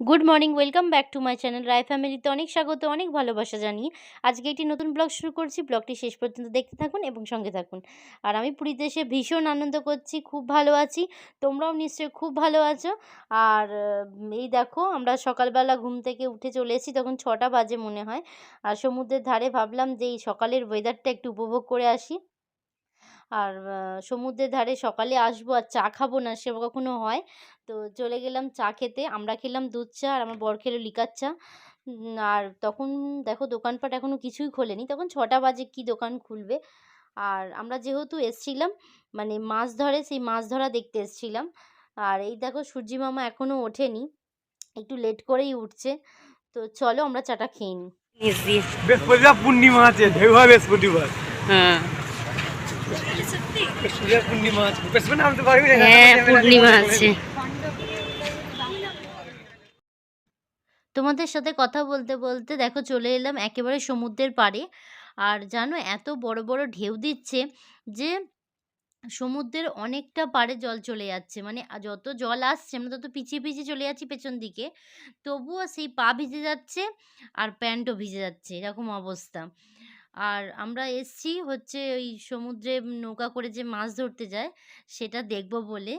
Good morning welcome back to my channel Roy ফ্যামিলিতে অনেক স্বাগত, অনেক ভালোবাসা জানিয়ে আজকে একটি নতুন ব্লগ শুরু করছি। ব্লগটি শেষ পর্যন্ত দেখতে থাকুন এবং সঙ্গে থাকুন। আর আমি পুরীতে এসে ভীষণ আনন্দ করছি, খুব ভালো আছি, তোমরাও নিশ্চয়ই খুব ভালো আছো। আর এই দেখো, আমরা সকালবেলা ঘুম থেকে উঠে চলে এসেছি, তখন ছটা বাজে মনে হয়। আর সমুদ্রের ধারে ভাবলাম যে এই সকালের ওয়েদারটা একটু উপভোগ করে আসি। আর সমুদ্রের ধারে সকালে আসব আর চা খাব না সে কখনো হয়। তো চলে গেলাম চা খেতে আমরা খেলাম দুধ চা আর আমার বর খেলো লিকার চা। আর তখন দেখো দোকানপাট এখনও কিছুই খোলেনি তখন ছটা বাজে কি দোকান খুলবে? আর আমরা যেহেতু এসছিলাম মানে মাছ ধরে সেই মাছ ধরা দেখতে এসছিলাম। আর এই দেখো সূর্যি মামা এখনও ওঠেনি একটু লেট করেই উঠছে। তো চলো আমরা চাটা খেয়ে নিই। পূর্ণিমা আছে ঢেউ হয় বৃহস্পতিবার। হ্যাঁ। হ্যাঁ তোমাদের সাথে কথা বলতে বলতে দেখো চলে এলাম একেবারে সমুদ্রের পাড়ে। আর জানো এত বড় বড় ঢেউ দিচ্ছে যে সমুদ্রের অনেকটা পাড়ে জল চলে যাচ্ছে। মানে যত জল আসছে আমরা তত পিছিয়ে পিছিয়ে চলে যাচ্ছি পেছন দিকে। তবুও সেই পা ভিজে যাচ্ছে আর প্যান্টও ভিজে যাচ্ছে, এরকম অবস্থা। আর আমরা এসছি হচ্ছে ওই সমুদ্রে নৌকা করে যে মাছ ধরতে যায়, সেটা দেখব বলে।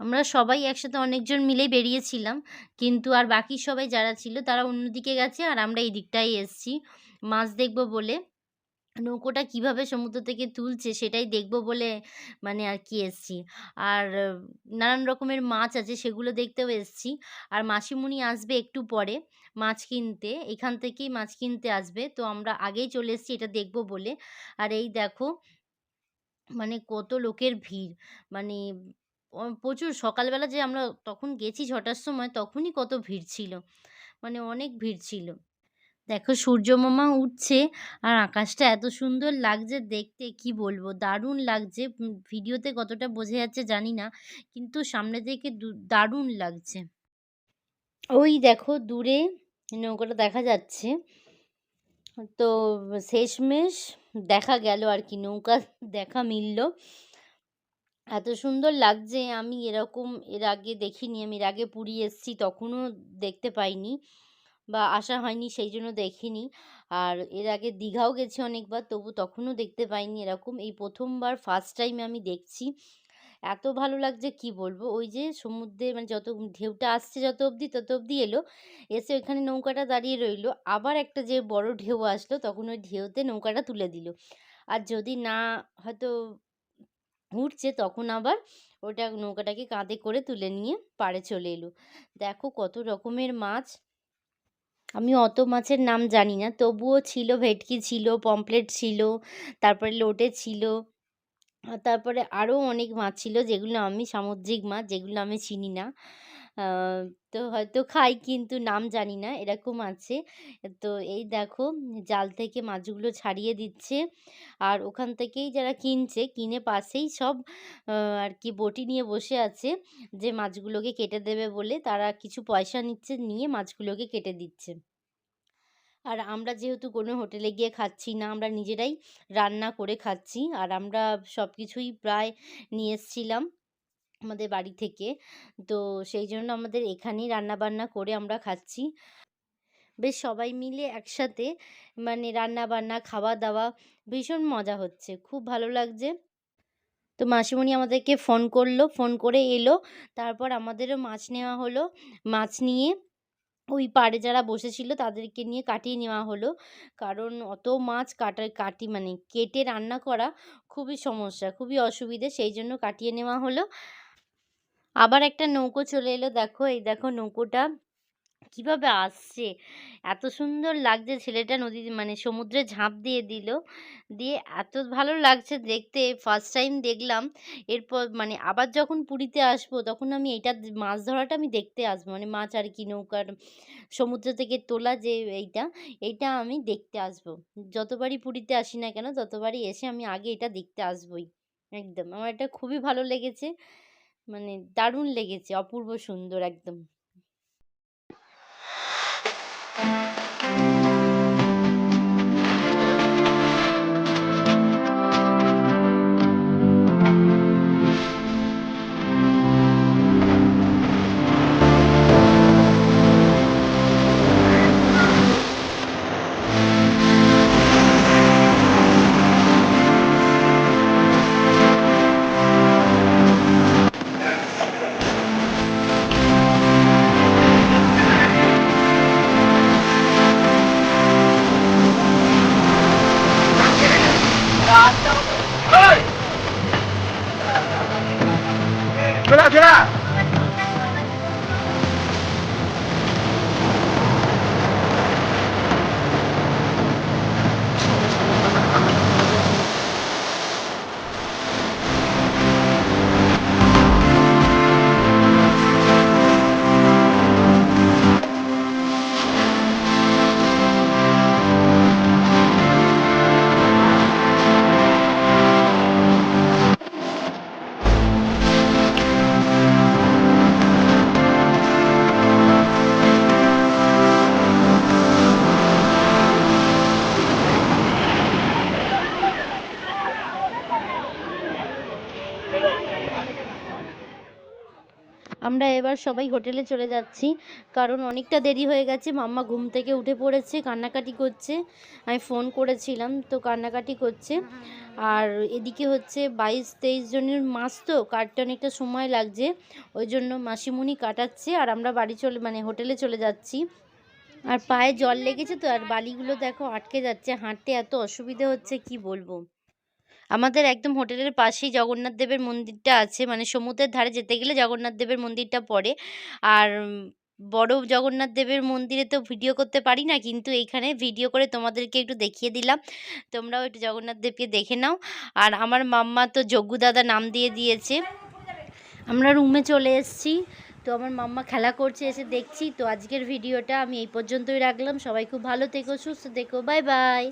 আমরা সবাই একসাথে অনেকজন মিলেই বেরিয়েছিলাম, কিন্তু আর বাকি সবাই যারা ছিল তারা অন্যদিকে গেছে আর আমরা এই দিকটাই এসছি। মাছ দেখব বলে। নৌকোটা কীভাবে সমুদ্র থেকে তুলছে সেটাই দেখব বলে মানে আর কি এসছি। আর নানান রকমের মাছ আছে সেগুলো দেখতেও এসছি। আর মাসিমণি আসবে একটু পরে মাছ কিনতে, এখান থেকেই মাছ কিনতে আসবে। তো আমরা আগেই চলে এসেছি এটা দেখব বলে। আর এই দেখো মানে কত লোকের ভিড়। মানে প্রচুর, সকালবেলা যে আমরা তখন গেছি ছটার সময় তখনই কত ভিড় ছিল। মানে অনেক ভিড় ছিল। দেখো সূর্য মামা উঠছে আর আকাশটা এত সুন্দর লাগছে দেখতে, কি বলব? দারুণ লাগছে। ভিডিওতে কতটা বোঝা যাচ্ছে জানি না, কিন্তু সামনে থেকে দারুণ লাগছে। ওই দেখো দূরে নৌকাটা দেখা যাচ্ছে। তো শেষমেশ দেখা গেল আর কি, নৌকা দেখা মিলল। এত সুন্দর লাগছে, আমি এরকম এর আগে দেখিনি, আমি এর আগে পুরী এসেছি, তখনও দেখতে পাইনি। বা আসা হয়নি সেই জন্য দেখিনি। আর এর আগে দীঘাও গেছি অনেকবার, তবু তখনও দেখতে পাইনি এরকম। এই প্রথমবার ফার্স্ট টাইমে আমি দেখছি। এত ভালো লাগছে কি বলব? ওই যে সমুদ্রে মানে যত ঢেউটা আসছে যত অবধি তত অবধি এলো। এসে ওইখানে নৌকাটা দাঁড়িয়ে রইল। আবার একটা যে বড় ঢেউ আসলো, তখন ওই ঢেউতে নৌকাটা তুলে দিল। আর যদি না হয়তো উঠছে, তখন আবার ওটা নৌকাটাকে কাঁধে করে তুলে নিয়ে পাড়ে চলে এলো। দেখো কত রকমের মাছ। আমি অত মাছের নাম জানি না। তবুও ছিল, ভেটকি ছিল পমফ্রেট ছিল, তারপরে লোটে ছিল তারপরে আরও অনেক মাছ ছিল যেগুলো আমি সামুদ্রিক মাছ, যেগুলো আমি চিনি না। তো হয়তো খাই কিন্তু নাম জানি না, এরকম আছে। তো এই দেখো, জাল থেকে মাছগুলো ছাড়িয়ে দিচ্ছে। আর ওখান থেকেই যারা কিনছে, কিনে পাশেই সব আর কি বটি নিয়ে বসে আছে যে মাছগুলোকে কেটে দেবে বলে, তারা কিছু পয়সা নিচ্ছে, নিয়ে মাছগুলোকে কেটে দিচ্ছে। আর আমরা যেহেতু কোনো হোটেলে গিয়ে খাচ্ছি না, আমরা নিজেরাই রান্না করে খাচ্ছি। আর আমরা সব কিছুই প্রায় নিয়ে এসছিলাম। আমাদের বাড়ি থেকে। তো সেই জন্য আমাদের এখানেই রান্না বান্না করে আমরা খাচ্ছি। বেশ সবাই মিলে একসাথে মানে রান্না বান্না খাওয়া দাওয়া ভীষণ মজা হচ্ছে। খুব ভালো লাগছে। তো মাসিমণি আমাদেরকে ফোন করল, ফোন করে এলো। তারপর আমাদেরও মাছ নেওয়া হলো। মাছ নিয়ে ওই পাড়ে যারা বসেছিল তাদেরকে নিয়ে কাটিয়ে নেওয়া হলো। কারণ অত মাছ কাটা কাটি মানে কেটে রান্না করা খুবই সমস্যা, খুবই অসুবিধে। সেই জন্য কাটিয়ে নেওয়া হলো। আবার একটা নৌকো চলে এলো। দেখো, এই দেখো নৌকোটা কীভাবে আসছে। এত সুন্দর লাগছে ছেলেটা নদী মানে সমুদ্রে ঝাঁপ দিয়ে দিল। দিয়ে এত ভালো লাগছে দেখতে। ফার্স্ট টাইম দেখলাম। এরপর মানে আবার যখন পুরীতে আসব, তখন আমি এইটা দে- মাছ ধরাটা আমি দেখতে আসব। মানে মাছ আর কি নৌকার সমুদ্র থেকে তোলা যে এইটা এইটা আমি দেখতে আসব। যতবারই পুরীতে আসি না কেন, ততবারই এসে আমি আগে এটা দেখতে আসবোই। একদম। আমার এটা খুবই ভালো লেগেছে। মানে দারুণ লেগেছে অপূর্ব সুন্দর একদম। get out! আমরা এবার সবাই হোটেলে চলে যাচ্ছি। কারণ অনেকটা দেরি হয়ে গেছে। মাম্মা ঘুম থেকে উঠে পড়েছে, কান্নাকাটি করছে। আমি ফোন করেছিলাম, তো কান্নাকাটি করছে। আর এদিকে হচ্ছে বাইশ তেইশ জনের মাস তো কাটতে অনেকটা সময় লাগছে। ওই জন্য মাসিমণি কাটাচ্ছে আর আমরা বাড়ি চলে মানে হোটেলে চলে যাচ্ছি। আর পায়ে জল লেগেছে তো, আর বালিগুলো দেখো আটকে যাচ্ছে। হাঁটতে এত অসুবিধে হচ্ছে, কি বলব? আমাদের একদম হোটেলের পাশেই জগন্নাথ দেবের মন্দিরটা আছে। মানে সমুদ্রের ধারে যেতে গেলে জগন্নাথ দেবের মন্দিরটা পড়ে। আর বড় জগন্নাথ দেবের মন্দিরে তো ভিডিও করতে পারি না, কিন্তু এইখানে ভিডিও করে তোমাদেরকে একটু দেখিয়ে দিলাম। তোমরাও একটু জগন্নাথ দেবকে দেখে নাও। আর আমার মাম্মা তো যজ্ঞু দাদা নাম দিয়ে দিয়েছে। আমরা রুমে চলে এসেছি। তো আমার মাম্মা খেলা করছে, এসে দেখছি। তো আজকের ভিডিওটা আমি এই পর্যন্তই রাখলাম। সবাই খুব ভালো থেকো, সুস্থ থেকো। Bye bye